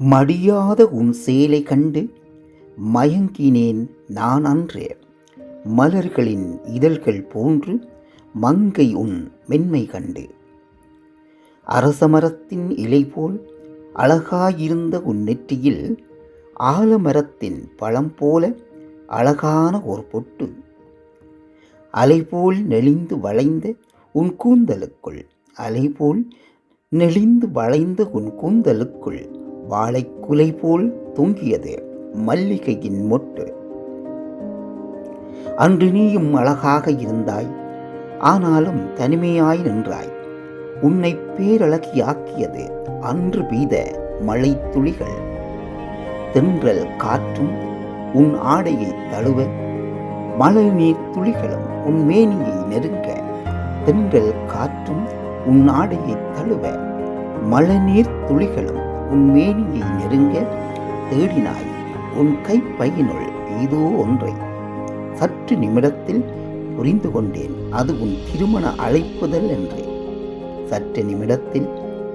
மடியாத உன் சேலை கண்டு மயங்கினேன் நான் அன்றே. மலர்களின் இதழ்கள் போன்று மங்கை உன் மென்மை கண்டு. அரசமரத்தின் இலை போல் அழகாயிருந்த உன் நெற்றியில் ஆலமரத்தின் பழம் போல அழகான ஒரு பொட்டு. அலைபோல் நெளிந்து வளைந்த உன் கூந்தலுக்குள் அலைபோல் நெளிந்து வளைந்து உன் கூந்தலுக்குள் வாழைக்குலை போல் தொங்கியது மல்லிகையின் மொட்டு. அன்று நீயும் அழகாக இருந்தாய் ஆனாலும் தனிமையாய் நின்றாய். உன்னை பேரழகியாக்கியது அன்று பெய்த மழை துளிகள். தென்றல் காற்றும் உன் ஆடையை தழுவ மழை நீர் துளிகளும் உன் மேனியை நெருங்க. தென்றல் காற்றும் உன் ஆடையை தழுவ மழைநீர் துளிகளும் உன் மேனியை நெருங்க தேடினாய் உன் கைப்பையினுள் ஏதோ ஒன்றை. சற்று நிமிடத்தில் புரிந்து கொண்டேன் அது உன் திருமண அழைப்புதல் என்றேன் சற்று நிமிடத்தில்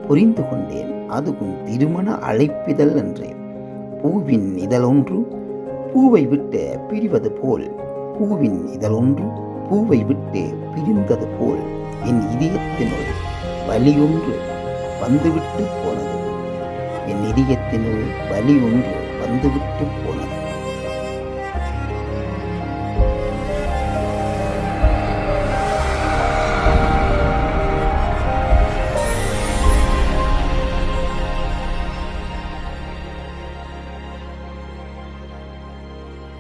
புரிந்து கொண்டேன் அது உன் திருமண அழைப்பிதழ் என்றேன் பூவின் இதழொன்று பூவை விட்டு பிரிவது போல் பூவின் இதழொன்று பூவை விட்டு பிரிந்தது போல் என் இதயத்தினுள் வலியொன்று வந்துவிட்டு போனது. என் இதயத்தினுள் வலி ஒன்று வந்துவிட்டு போனது.